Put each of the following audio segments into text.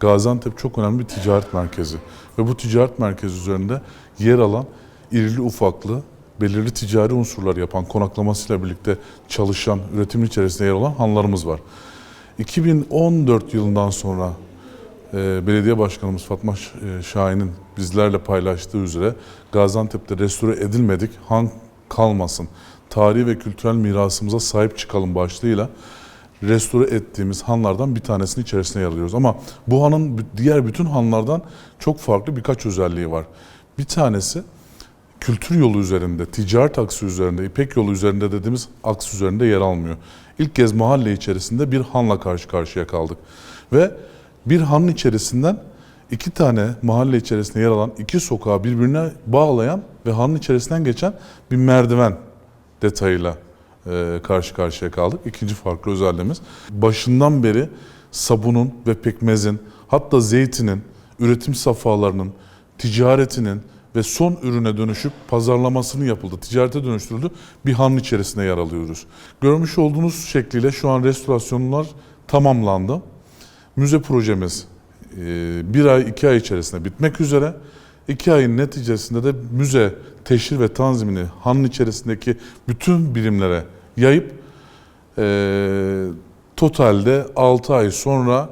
Gaziantep çok önemli bir ticaret merkezi. Ve bu ticaret merkezi üzerinde yer alan irili ufaklı, belirli ticari unsurlar yapan, konaklamasıyla birlikte çalışan, üretimin içerisinde yer alan hanlarımız var. 2014 yılından sonra e, belediye başkanımız Fatma e, Şahin'in bizlerle paylaştığı üzere Gaziantep'te restore edilmedik, han kalmasın, tarihi ve kültürel mirasımıza sahip çıkalım başlığıyla restore ettiğimiz hanlardan bir tanesinin içerisine yer alıyoruz. Ama bu hanın diğer bütün hanlardan çok farklı birkaç özelliği var. Bir tanesi kültür yolu üzerinde, ticaret aksı üzerinde, İpek yolu üzerinde dediğimiz aks üzerinde yer almıyor. İlk kez mahalle içerisinde bir hanla karşı karşıya kaldık. Ve bir hanın içerisinden iki tane mahalle içerisinde yer alan iki sokağı birbirine bağlayan ve hanın içerisinden geçen bir merdiven detayıyla karşı karşıya kaldık. İkinci farklı özelliğimiz. Başından beri sabunun ve pekmezin hatta zeytinin, üretim safhalarının, ticaretinin ve son ürüne dönüşüp pazarlamasının yapıldı, ticarete dönüştürüldü bir hanın içerisinde yer alıyoruz. Görmüş olduğunuz şekliyle şu an restorasyonlar tamamlandı. Müze projemiz e, bir ay, iki ay içerisinde bitmek üzere. İki ayın neticesinde de müze teşhir ve tanzimini hanın içerisindeki bütün birimlere yayıp e, totalde 6 ay sonra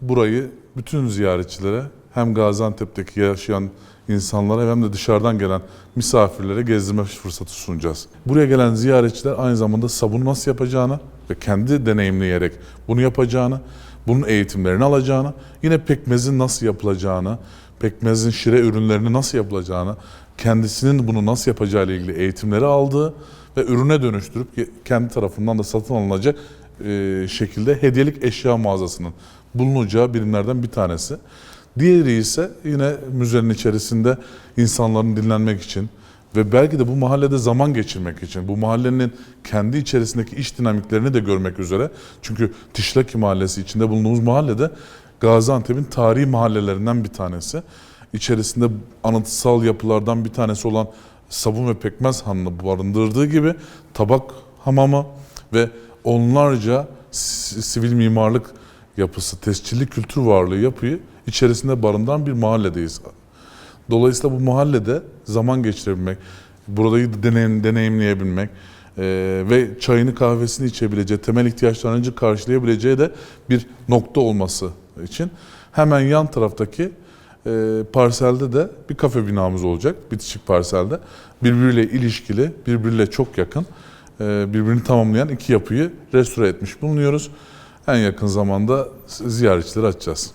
burayı bütün ziyaretçilere hem Gaziantep'teki yaşayan insanlara hem de dışarıdan gelen misafirlere gezdirme fırsatı sunacağız. Buraya gelen ziyaretçiler aynı zamanda sabunu nasıl yapacağını ve kendi deneyimleyerek bunu yapacağını, bunun eğitimlerini alacağını, yine pekmezin nasıl yapılacağını, pekmezin şire ürünlerini nasıl yapılacağını, kendisinin bunu nasıl yapacağı ile ilgili eğitimleri aldığı ve ürüne dönüştürüp kendi tarafından da satın alınacak e, şekilde hediyelik eşya mağazasının bulunacağı birimlerden bir tanesi. Diğeri ise yine müzenin içerisinde insanların dinlenmek için ve belki de bu mahallede zaman geçirmek için, bu mahallenin kendi içerisindeki iş dinamiklerini de görmek üzere. Çünkü Tişlaki Mahallesi içinde bulunduğumuz mahallede Gaziantep'in tarihi mahallelerinden bir tanesi. İçerisinde anıtsal yapılardan bir tanesi olan sabun ve pekmez hanını barındırdığı gibi tabak hamamı ve onlarca si- sivil mimarlık yapısı, tescilli kültür varlığı yapıyı içerisinde barındıran bir mahalledeyiz. Dolayısıyla bu mahallede zaman geçirebilmek, burayı deneyim, deneyimleyebilmek e, ve çayını kahvesini içebileceği, temel ihtiyaçlarını karşılayabileceği de bir nokta olması için hemen yan taraftaki e, parselde de bir kafe binamız olacak, bitişik parselde. Birbiriyle ilişkili, birbiriyle çok yakın, e, birbirini tamamlayan iki yapıyı restore etmiş bulunuyoruz. En yakın zamanda ziyaretçileri açacağız.